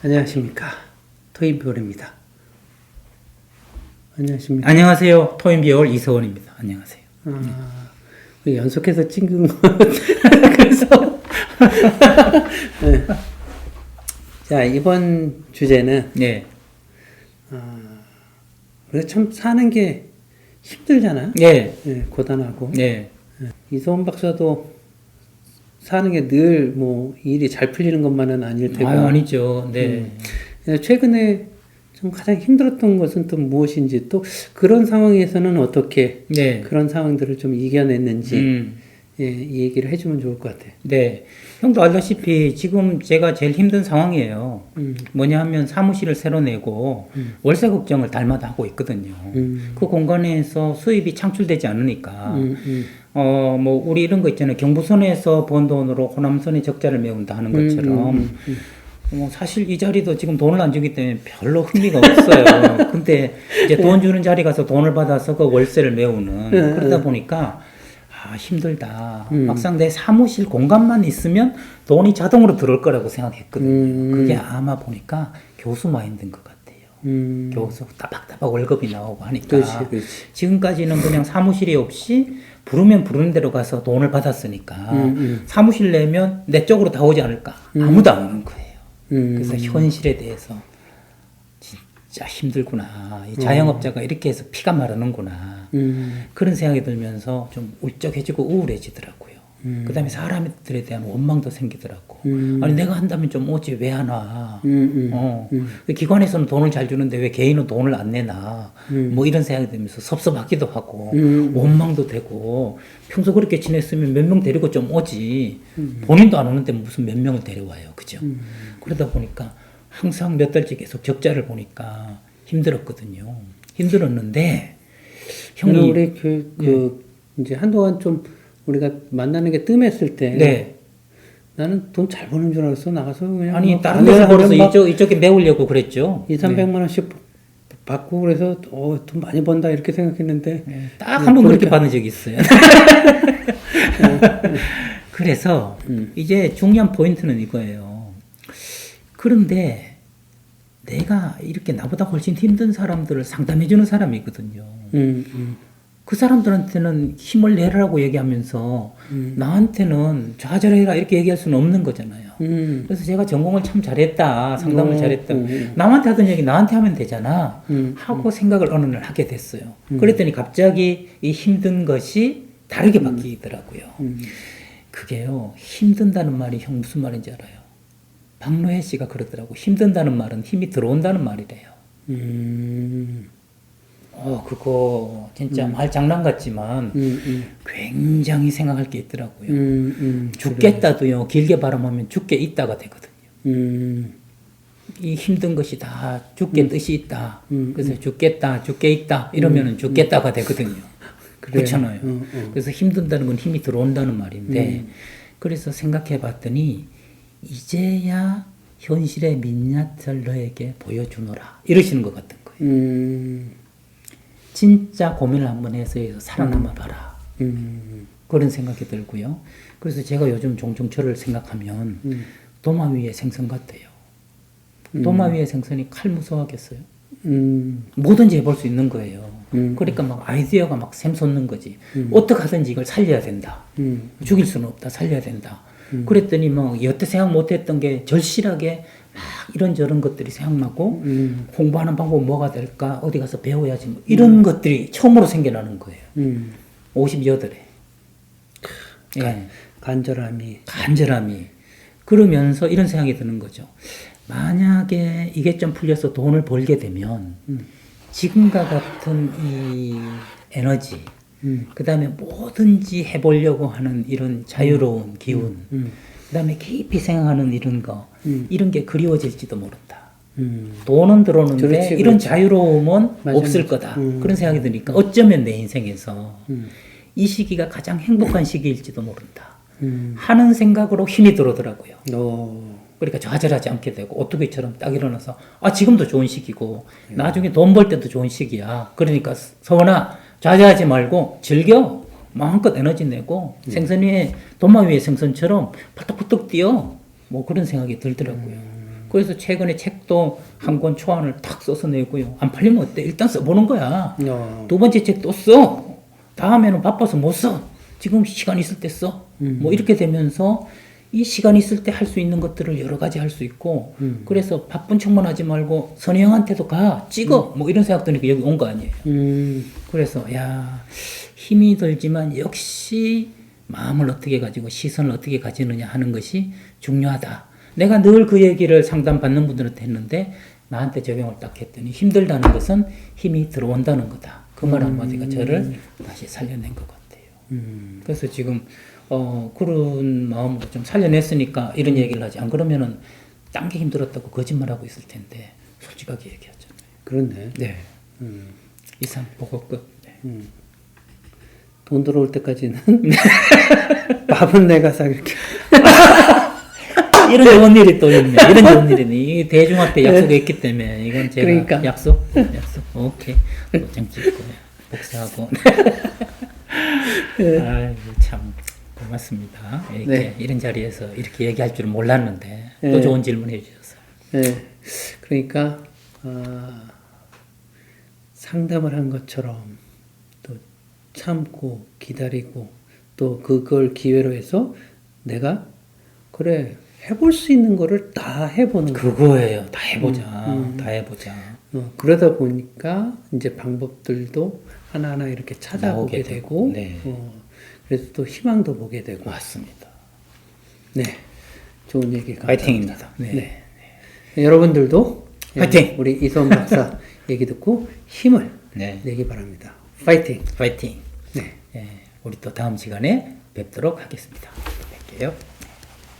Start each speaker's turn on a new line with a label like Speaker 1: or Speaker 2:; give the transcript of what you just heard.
Speaker 1: 안녕하십니까. 토이비올입니다. 안녕하십니까.
Speaker 2: 안녕하세요. 토인비올 이서원입니다. 안녕하세요.
Speaker 1: 아, 우리 연속해서 찍은 거. 그래서. 네. 자, 이번 주제는
Speaker 2: 네.
Speaker 1: 우리가 참 사는 게 힘들잖아요.
Speaker 2: 네.
Speaker 1: 네, 고단하고.
Speaker 2: 네.
Speaker 1: 이소원 박사도 사는 게 늘 뭐 일이 잘 풀리는 것만은 아닐 테고.
Speaker 2: 아, 아니죠. 네.
Speaker 1: 그래서 최근에 좀 가장 힘들었던 것은 또 무엇인지 또 그런 상황에서는 어떻게
Speaker 2: 네.
Speaker 1: 그런 상황들을 좀 이겨냈는지
Speaker 2: 음.
Speaker 1: 예, 이 얘기를 해주면 좋을 것 같아요.
Speaker 2: 네. 형도 알다시피 지금 제가 제일 힘든 상황이에요.
Speaker 1: 음.
Speaker 2: 뭐냐 하면 사무실을 새로 내고 월세 걱정을 달마다 하고 있거든요.
Speaker 1: 음.
Speaker 2: 그 공간에서 수입이 창출되지 않으니까
Speaker 1: 음, 음.
Speaker 2: 어 뭐 우리 이런 거 있잖아요. 경부선에서 번 돈으로 호남선의 적자를 메운다 하는 것처럼
Speaker 1: 음, 음,
Speaker 2: 뭐 사실 이 자리도 지금 돈을 안 주기 때문에 별로 흥미가 없어요. 근데 이제 돈 주는 자리 가서 돈을 받아서 그 월세를 메우는
Speaker 1: 네,
Speaker 2: 그러다 보니까 아 힘들다.
Speaker 1: 음.
Speaker 2: 막상 내 사무실 공간만 있으면 돈이 자동으로 들어올 거라고 생각했거든요.
Speaker 1: 음.
Speaker 2: 그게 아마 보니까 교수 마인드인 것 같아요.
Speaker 1: 음.
Speaker 2: 교수 따박따박 월급이 나오고 하니까
Speaker 1: 그렇지, 그렇지.
Speaker 2: 지금까지는 그냥 사무실이 없이 부르면 부르는 대로 가서 돈을 받았으니까
Speaker 1: 음, 음.
Speaker 2: 사무실 내면 내 쪽으로 다 오지 않을까 아무도 안 오는 거예요.
Speaker 1: 음.
Speaker 2: 그래서 현실에 대해서 진짜 힘들구나. 이 자영업자가 이렇게 해서 피가 마르는구나.
Speaker 1: 음.
Speaker 2: 그런 생각이 들면서 좀 울적해지고 우울해지더라고요. 그 다음에 사람들에 대한 원망도 생기더라고.
Speaker 1: 음.
Speaker 2: 아니, 내가 한다면 좀 오지, 왜 안 와?
Speaker 1: 음, 음.
Speaker 2: 어. 그 기관에서는 돈을 잘 주는데 왜 개인은 돈을 안 내나? 뭐 이런 생각이 들면서 섭섭하기도 하고,
Speaker 1: 음.
Speaker 2: 원망도 되고, 평소 그렇게 지냈으면 몇 명 데리고 좀 오지.
Speaker 1: 음.
Speaker 2: 본인도 안 오는데 무슨 몇 명을 데려와요. 그죠? 그러다 보니까 항상 몇 달째 계속 적자를 보니까 힘들었거든요. 힘들었는데, 형이.
Speaker 1: 우리 그, 그 이제 한동안 좀 우리가 만나는 게 뜸했을 때
Speaker 2: 네.
Speaker 1: 나는 돈 잘 버는 줄 알았어 나가서 그냥
Speaker 2: 아니,
Speaker 1: 뭐
Speaker 2: 다른 데서 벌어서 이쪽, 이쪽에 메우려고 그랬죠.
Speaker 1: 2, 300만 원씩 받고 그래서 어, 돈 많이 번다 이렇게 생각했는데
Speaker 2: 네, 딱한 번 그렇게 받은 적이 있어요. 그래서 이제 중요한 포인트는 이거예요. 그런데 내가 이렇게 나보다 훨씬 힘든 사람들을 상담해주는 사람이 있거든요.
Speaker 1: 음, 음.
Speaker 2: 그 사람들한테는 힘을 내라고 얘기하면서 나한테는 좌절해라 이렇게 얘기할 수는 없는 거잖아요.
Speaker 1: 음.
Speaker 2: 그래서 제가 전공을 참 잘했다, 상담을
Speaker 1: 어,
Speaker 2: 잘했다.
Speaker 1: 음.
Speaker 2: 남한테 하던 얘기 나한테 하면 되잖아.
Speaker 1: 음.
Speaker 2: 하고 생각을 어느 날 하게 됐어요. 그랬더니 갑자기 이 힘든 것이 다르게 바뀌더라고요.
Speaker 1: 음.
Speaker 2: 그게요, 힘든다는 말이 형 무슨 말인지 알아요? 박노해 씨가 그러더라고. 힘든다는 말은 힘이 들어온다는 말이래요.
Speaker 1: 음.
Speaker 2: 어, 그거 진짜 말 장난 같지만
Speaker 1: 음, 음.
Speaker 2: 굉장히 생각할 게 있더라고요.
Speaker 1: 음, 음.
Speaker 2: 죽겠다도요, 길게 바라보면 죽게 있다가 되거든요.
Speaker 1: 음.
Speaker 2: 이 힘든 것이 다 죽게 뜻이 있다.
Speaker 1: 음,
Speaker 2: 그래서 죽겠다, 죽게 있다. 이러면은 죽겠다가 되거든요.
Speaker 1: 그래요.
Speaker 2: 그렇잖아요.
Speaker 1: 음, 음.
Speaker 2: 그래서 힘든다는 건 힘이 들어온다는 말인데, 그래서 생각해 봤더니, 이제야 현실의 민낯을 너에게 보여주노라. 이러시는 것 같은 거예요.
Speaker 1: 음.
Speaker 2: 진짜 고민을 한번 해서 살아남아 봐라.
Speaker 1: 음.
Speaker 2: 그런 생각이 들고요. 그래서 제가 요즘 종종 저를 생각하면
Speaker 1: 음.
Speaker 2: 도마 위에 생선 같아요. 도마 위에 생선이 칼 무서워하겠어요?
Speaker 1: 음.
Speaker 2: 뭐든지 해볼 수 있는 거예요.
Speaker 1: 음.
Speaker 2: 그러니까 막 아이디어가 막 샘솟는 거지. 어떻게 하든지 이걸 살려야 된다.
Speaker 1: 음.
Speaker 2: 죽일 수는 없다. 살려야 된다. 그랬더니 뭐 여태 생각 못했던 게 절실하게 막 이런저런 것들이 생각나고
Speaker 1: 음.
Speaker 2: 공부하는 방법 뭐가 될까 어디 가서 배워야지 뭐 이런 것들이 처음으로 생겨나는 거예요.
Speaker 1: 음.
Speaker 2: 58에. 예.
Speaker 1: 간절함이.
Speaker 2: 간절함이. 그러면서 이런 생각이 드는 거죠. 만약에 이게 좀 풀려서 돈을 벌게 되면 지금과 같은 이 에너지,
Speaker 1: 음.
Speaker 2: 그 다음에 뭐든지 해보려고 하는 이런 자유로운 기운,
Speaker 1: 음.
Speaker 2: 그 다음에 깊이 생각하는 이런 거,
Speaker 1: 음.
Speaker 2: 이런 게 그리워질지도 모른다.
Speaker 1: 음.
Speaker 2: 돈은 들어오는데
Speaker 1: 그렇지,
Speaker 2: 이런
Speaker 1: 그렇지.
Speaker 2: 자유로움은
Speaker 1: 맞아,
Speaker 2: 없을. 거다.
Speaker 1: 음.
Speaker 2: 그런 생각이 드니까 어쩌면 내 인생에서
Speaker 1: 음.
Speaker 2: 이 시기가 가장 행복한 시기일지도 모른다.
Speaker 1: 음.
Speaker 2: 하는 생각으로 힘이 들어오더라고요.
Speaker 1: 어.
Speaker 2: 그러니까 좌절하지 않게 되고 오토바이처럼 딱 일어나서 아 지금도 좋은 시기고 나중에 돈 벌 때도 좋은 시기야. 그러니까 서원아 좌절하지 말고 즐겨 마음껏 에너지 내고 생선 위에 도마 위에 생선처럼 펄떡펄떡 뛰어 뭐 그런 생각이 들더라고요. 그래서 최근에 책도 한 권 초안을 탁 써서 내고요. 안 팔리면 어때? 일단 써보는 거야.
Speaker 1: 어.
Speaker 2: 두 번째 책 또 써. 다음에는 바빠서 못 써. 지금 시간 있을 때 써. 뭐 이렇게 되면서 이 시간 있을 때 할 수 있는 것들을 여러 가지 할 수 있고 그래서 바쁜 척만 하지 말고 선희 형한테도 가 찍어 뭐 이런 생각 드니까 여기 온 거 아니에요.
Speaker 1: 음.
Speaker 2: 그래서 야 힘이 들지만 역시 마음을 어떻게 가지고 시선을 어떻게 가지느냐 하는 것이 중요하다. 내가 늘 그 얘기를 상담 받는 분들한테 했는데 나한테 적용을 딱 했더니 힘들다는 것은 힘이 들어온다는 거다. 그 말 한마디가 저를 다시 살려낸 것 같아요.
Speaker 1: 음.
Speaker 2: 그래서 지금 어 그런 마음으로 좀 살려냈으니까 이런 얘기를 하지. 안 그러면은 딴 게 힘들었다고 거짓말하고 있을 텐데 솔직하게 얘기하잖아요.
Speaker 1: 그렇네.
Speaker 2: 네.
Speaker 1: 음.
Speaker 2: 이상 보고 끝. 네.
Speaker 1: 돈 들어올 때까지는 밥은 내가 사줄게.
Speaker 2: 이런 좋은 일이 또 있네. 이런 좋은 일이네. 이 대중 앞에 약속이 있기 때문에 이건 제가
Speaker 1: 그러니까.
Speaker 2: 약속, 약속. 오케이. 도장 찍고 복사하고. 아이고 참 고맙습니다. 이렇게
Speaker 1: 네.
Speaker 2: 이런 자리에서 이렇게 얘기할 줄은 몰랐는데 또
Speaker 1: 네.
Speaker 2: 좋은 질문 해 주셔서.
Speaker 1: 네. 그러니까 아, 상담을 한 것처럼 또 참고 기다리고 또 그걸 기회로 해서 내가 그래 해볼 수 있는 거를 다 해보는 거.
Speaker 2: 그거예요. 다 해보자.
Speaker 1: 음,
Speaker 2: 다 해보자.
Speaker 1: 어, 그러다 보니까 이제 방법들도 하나하나 이렇게
Speaker 2: 찾아보게
Speaker 1: 되고,
Speaker 2: 되고, 네.
Speaker 1: 어, 그래서 또 희망도 보게 되고,
Speaker 2: 맞습니다.
Speaker 1: 네, 좋은 얘기 감사합니다.
Speaker 2: 파이팅입니다. 네.
Speaker 1: 네. 여러분들도 예,
Speaker 2: 파이팅!
Speaker 1: 우리 이소원 박사 얘기 듣고 힘을
Speaker 2: 네.
Speaker 1: 내기 바랍니다. 파이팅!
Speaker 2: 파이팅.
Speaker 1: 네.
Speaker 2: 예, 우리 또 다음 시간에 뵙도록 하겠습니다. 뵐게요.